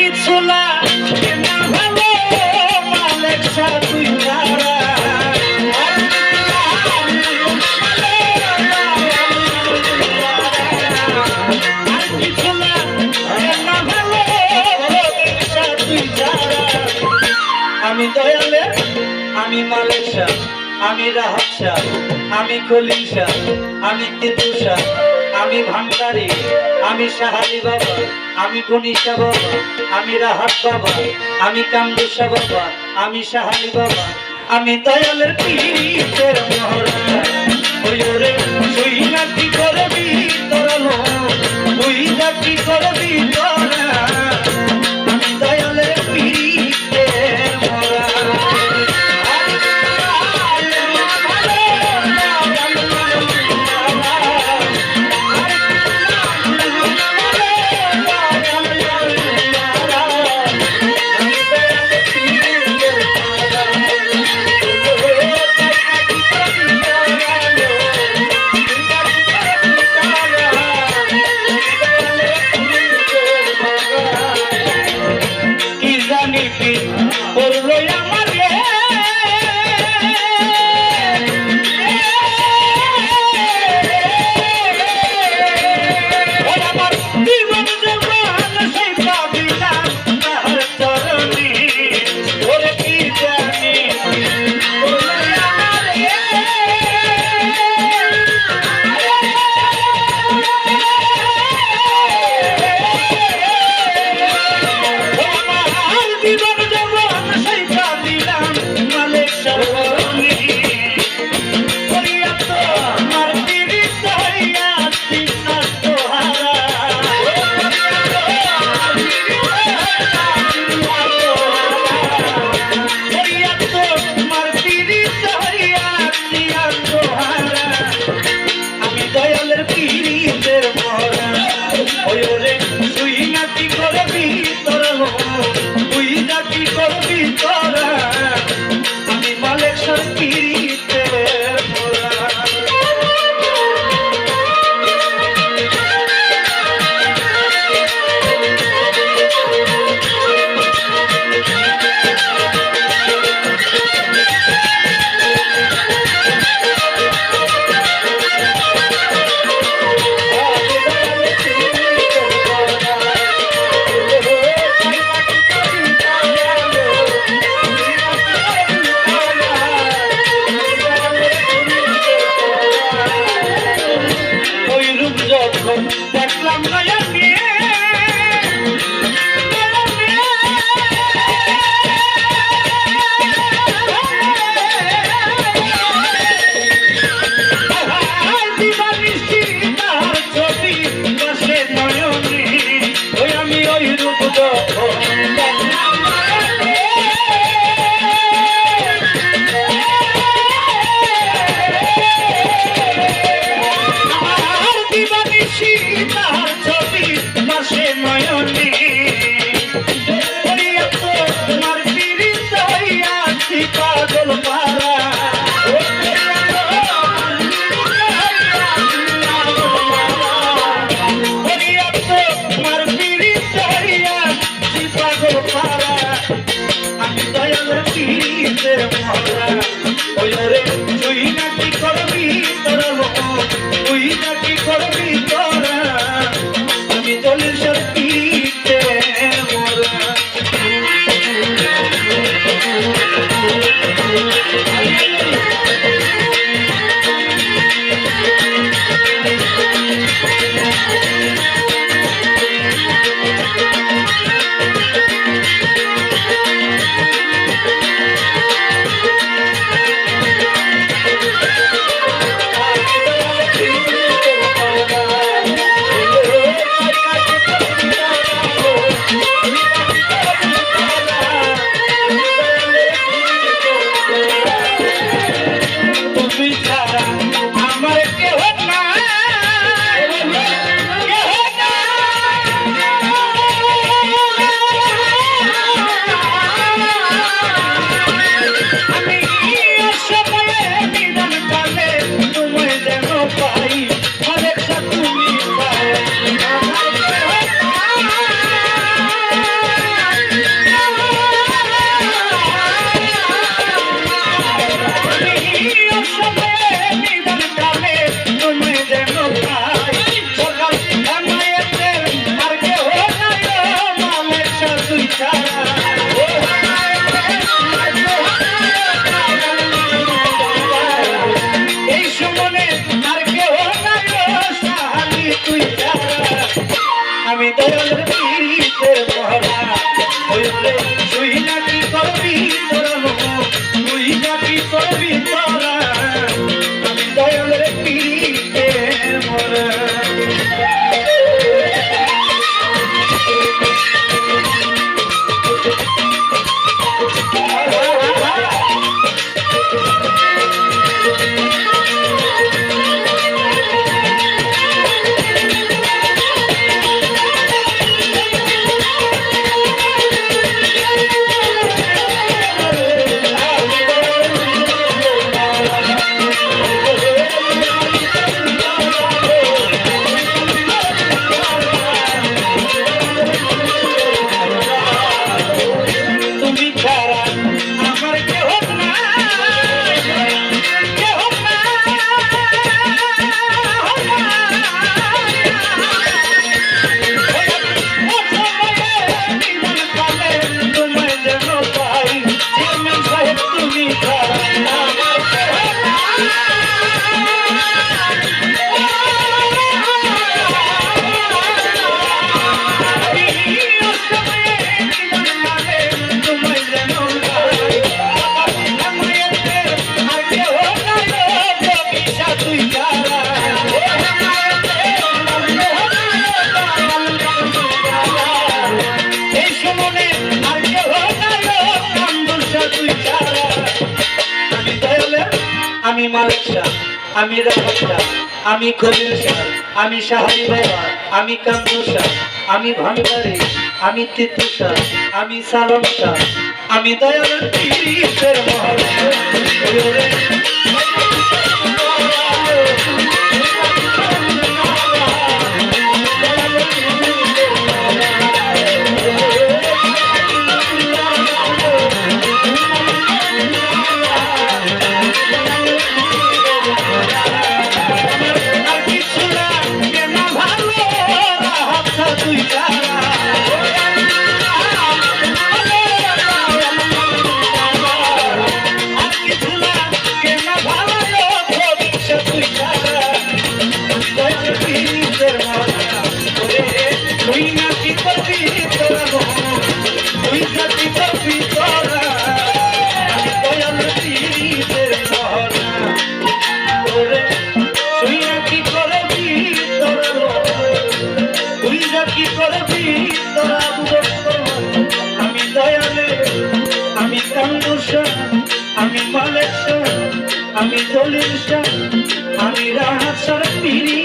কিছু না। ভালো মালিক তুই ছাড়া আমি দয়ালে আমি মালিক শাহ আমি রাহাত শাহ আমি কলিম শাহ আমি কেতু শাহ আমি সাহালি বাবা, আমি গণিসা বাবা আমি রাহাত বাবা, আমি কামদুসা বাবা, আমি সাহালি বাবা, আমি দয়ালের পীরের মহারাজ ওই রে দেখলাম না শাহ আমি শাহ আমি খলিল সাহ আমি সাহারি বাবা আমি কান্দু শাহ আমি ভান্ডারি, আমি তিতু শাহ আমি সালন শাহ আমি দয়াল পীরের আমি দয়ালে আমি কান্দুষা আমি আমি রাহাসার পিড়ি